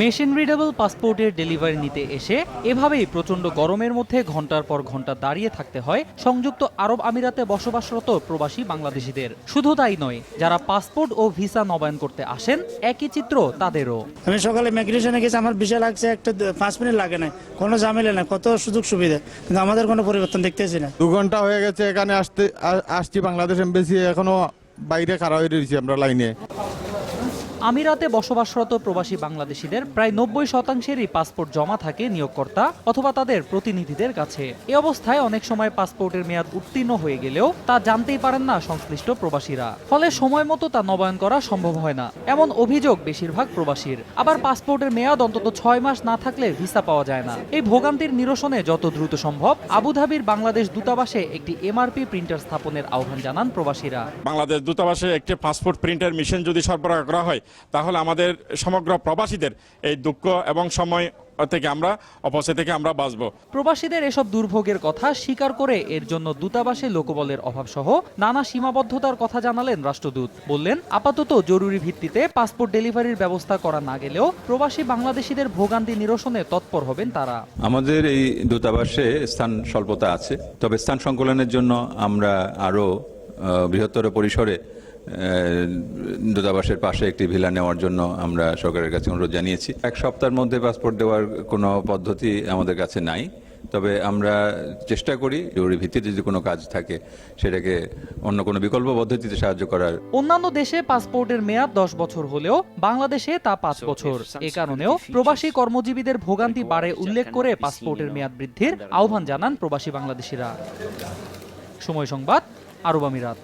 Machine readable পাসপোর্টের delivery নিতে এসে এভাবেই প্রচণ্ড গরমের মধ্যে ঘণ্টার পর ঘণ্টা দাঁড়িয়ে থাকতে হয় সংযুক্ত আরব আমিরাতে বসবাসরত প্রবাসী বাংলাদেশিদের। শুধু তাই নয় যারা পাসপোর্ট ও ভিসা নবায়ন করতে আসেন একই চিত্র তাদেরও। আমি সকালে মাইগ্রেশনে গেছি আমার বিশাল লাগছে একটা পাঁচ মিনিট লাগে না কোনো ঝামেলা না কত সুযোগ সুবিধা কিন্তু আমাদের কোনো পরিবর্তন দেখতেছি না। দু ঘণ্টা হয়ে গেছে এখানে আসতে আসছি বাংলাদেশ এমবেসি এখনও বাইরে খাড়া হয়ে রয়েছি আমরা লাইনে। আমিরাতে বসবাসরত প্রবাসী বাংলাদেশিদের প্রায় নব্বই শতাংশেরই পাসপোর্ট জমা থাকে নিয়োগকর্তা অথবা তাদের প্রতিনিধিদের কাছে। এ অবস্থায় অনেক সময় পাসপোর্টের মেয়াদ উত্তীর্ণ হয়ে গেলেও তা জানতেই পারেন না সংশ্লিষ্ট প্রবাসীরা। ফলে সময় মতো তা নবায়ন করা সম্ভব হয় না। এমন অভিযোগ বেশিরভাগ প্রবাসীর। আবার পাসপোর্টের মেয়াদ অন্তত ছয় মাস না থাকলে ভিসা পাওয়া যায় না। এই ভোগান্তির নিরসনে যত দ্রুত সম্ভব আবুধাবির বাংলাদেশ দূতাবাসে একটি এমআরপি প্রিন্টার স্থাপনের আহ্বান জানান প্রবাসীরা। বাংলাদেশ দূতাবাসে একটি পাসপোর্ট প্রিন্টার মেশিন যদি সরবরাহ করা হয় তাহলে আমাদের সমগ্র প্রবাসীদের এই দুঃখ এবং সময় থেকে আমরা অপচয় থেকে আমরা বাঁচব। প্রবাসীদের এসব দুর্ভোগের কথা স্বীকার করে এর জন্য দূতাবাসে লোকবলের অভাব সহ নানা সীমাবদ্ধতার কথা জানালেন রাষ্ট্রদূত। বললেন আপাতত জরুরি ভিত্তিতে পাসপোর্ট ডেলিভারির ব্যবস্থা করা না গেলেও প্রবাসী বাংলাদেশিদের ভোগান্তি নিরসনে তৎপর হবেন তারা। আমাদের এই দূতাবাসে স্থান স্বল্পতা আছে তবে স্থান সংকলনের জন্য আমরা আরও বৃহত্তর পরিসরে দূতাবাসের পাশে একটি ভিলা নেওয়ার জন্য আমরা সরকারের কাছে অনুরোধ জানিয়েছি। এক সপ্তাহের মধ্যে পাসপোর্ট দেওয়ার কোনো পদ্ধতি আমাদের কাছে নাই। তবে আমরা চেষ্টা করি জরুরি ভিত্তিতে যদি কোনো কাজ থাকে সেটাকে অন্য কোনো বিকল্প পদ্ধতিতে সাহায্য করার। অন্যান্য দেশে পাসপোর্টের মেয়াদ দশ বছর হলেও বাংলাদেশে তা পাঁচ বছর। এ কারণেও প্রবাসী কর্মজীবীদের ভোগান্তি বাড়ে উল্লেখ করে পাসপোর্টের মেয়াদ বৃদ্ধির আহ্বান জানান প্রবাসী বাংলাদেশিরা। সময় সংবাদ আরব আমিরাত।